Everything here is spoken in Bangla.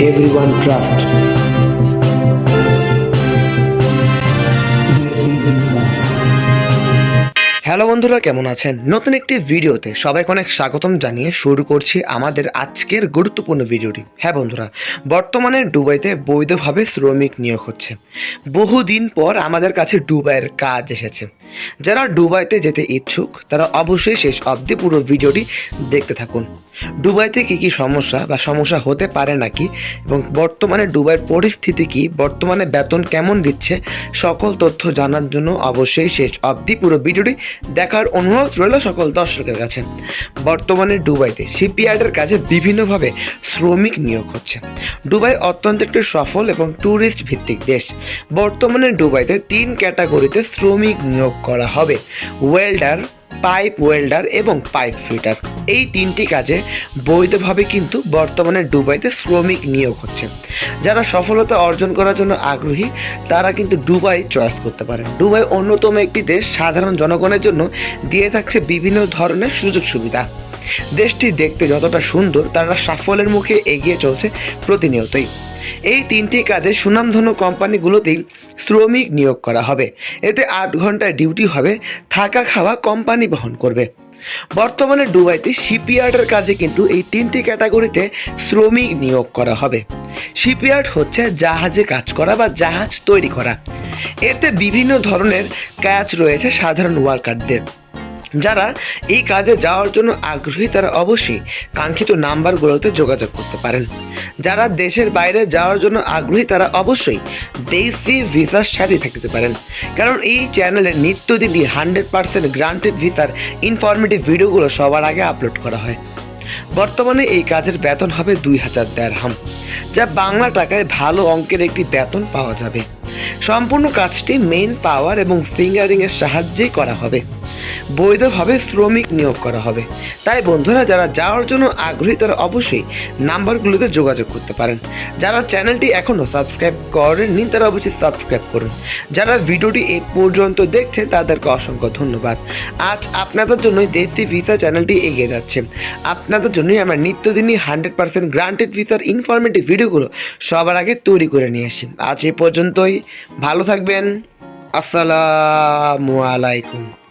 everyone trust. হ্যালো বন্ধুরা, কেমন আছেন? নতুন একটি ভিডিওতে সবাইকে অনেক স্বাগতম জানিয়ে শুরু করছি আমাদের আজকের গুরুত্বপূর্ণ ভিডিওটি। হ্যাঁ বন্ধুরা, বর্তমানে দুবাইতে বৈধভাবে শ্রমিক নিয়োগ হচ্ছে। বহুদিন পর আমাদের কাছে দুবাইয়ের কাজ এসেছে। যারা দুবাইতে যেতে ইচ্ছুক, তারা অবশ্যই শেষ অবধি পুরো ভিডিওটি দেখতে থাকুন। দুবাইতে কী কী সমস্যা বা সমস্যা হতে পারে নাকি? এবং বর্তমানে দুবাইয়ের পরিস্থিতি কি? বর্তমানে বেতন কেমন দিচ্ছে? সকল তথ্য জানার জন্য অবশ্যই শেষ অবধি পুরো ভিডিওটি দেখার অনুরোধ রইল সকল দর্শকের কাছে। বর্তমানে দুবাইতে শিপইয়ার্ডের কাছে বিভিন্নভাবে শ্রমিক নিয়োগ হচ্ছে। দুবাই অত্যন্ত একটি সফল এবং ট্যুরিস্ট ভিত্তিক দেশ। বর্তমানে দুবাইতে তিন ক্যাটাগরিতে শ্রমিক নিয়োগ করা হবে। ওয়েল্ডার পাইপ ওয়েল্ডার এবং পাইপ ফিটার এই তিনটি কাজে বৈধভাবে কিন্তু বর্তমানে দুবাইতে শ্রমিক নিয়োগ হচ্ছে। যারা সফলতা অর্জন করার জন্য আগ্রহী, তারা কিন্তু দুবাই চয়েস করতে পারে। দুবাই অন্যতম একটি দেশ, সাধারণ জনগণের জন্য দিয়ে থাকছে বিভিন্ন ধরনের সুযোগ সুবিধা। দেশটি দেখতে যতটা সুন্দর, তারা সাফল্যের মুখে এগিয়ে চলছে প্রতিনিয়তই। এই তিনটি কাজে সুনামধন্য কোম্পানিগুলোতেই শ্রমিক নিয়োগ করা হবে। এতে আট ঘন্টায় ডিউটি হবে, থাকা খাওয়া কোম্পানি বহন করবে। বর্তমানে দুবাইতে শিপইয়ার্ডের কাজে কিন্তু এই তিনটি ক্যাটাগরিতে শ্রমিক নিয়োগ করা হবে। শিপইয়ার্ড হচ্ছে জাহাজে কাজ করা বা জাহাজ তৈরি করা। এতে বিভিন্ন ধরনের কাজ রয়েছে সাধারণ ওয়ার্কারদের। যারা এই কাজে যাওয়ার জন্য আগ্রহী তারা অবশ্যই কাঙ্ক্ষিত নাম্বারগুলোতে যোগাযোগ করতে পারেন। যারা দেশের বাইরে যাওয়ার জন্য আগ্রহী, তারা অবশ্যই দেশি ভিসার সাথে থাকতে পারেন। কারণ এই চ্যানেলে নিত্যদিনই হান্ড্রেড পার্সেন্ট গ্রান্টেড ভিসার ইনফরমেটিভ ভিডিওগুলো সবার আগে আপলোড করা হয়। বর্তমানে এই কাজের বেতন হবে দুই হাজার দেড়হাম, যা বাংলা টাকায় ভালো অঙ্কের একটি বেতন পাওয়া যাবে। সম্পূর্ণ কাজটি মেন পাওয়ার এবং ফিঙ্গারিংয়ের সাহায্যেই করা হবে। বৈধভাবে শ্রমিক নিয়োগ করা হবে। তাই বন্ধুরা, যারা যাওয়ার জন্য আগ্রহী, তারা অবশ্যই নাম্বারগুলোতে যোগাযোগ করতে পারেন। যারা চ্যানেলটি এখনও সাবস্ক্রাইব করেননি, তারা অবশ্যই সাবস্ক্রাইব করুন। যারা ভিডিওটি এ পর্যন্ত দেখছে তাদেরকে অসংখ্য ধন্যবাদ। আজ আপনাদের জন্যই দেশি ভিসা চ্যানেলটি এগিয়ে যাচ্ছে। আপনাদের জন্যই আমরা নিত্যদিনই হান্ড্রেড পার্সেন্ট গ্রান্টেড ভিসার ইনফরমেটিভ ভিডিওগুলো সবার আগে তৈরি করে নিয়ে আসি। আজ এ পর্যন্তই। ভালো থাকবেন। আসসালামু আলাইকুম।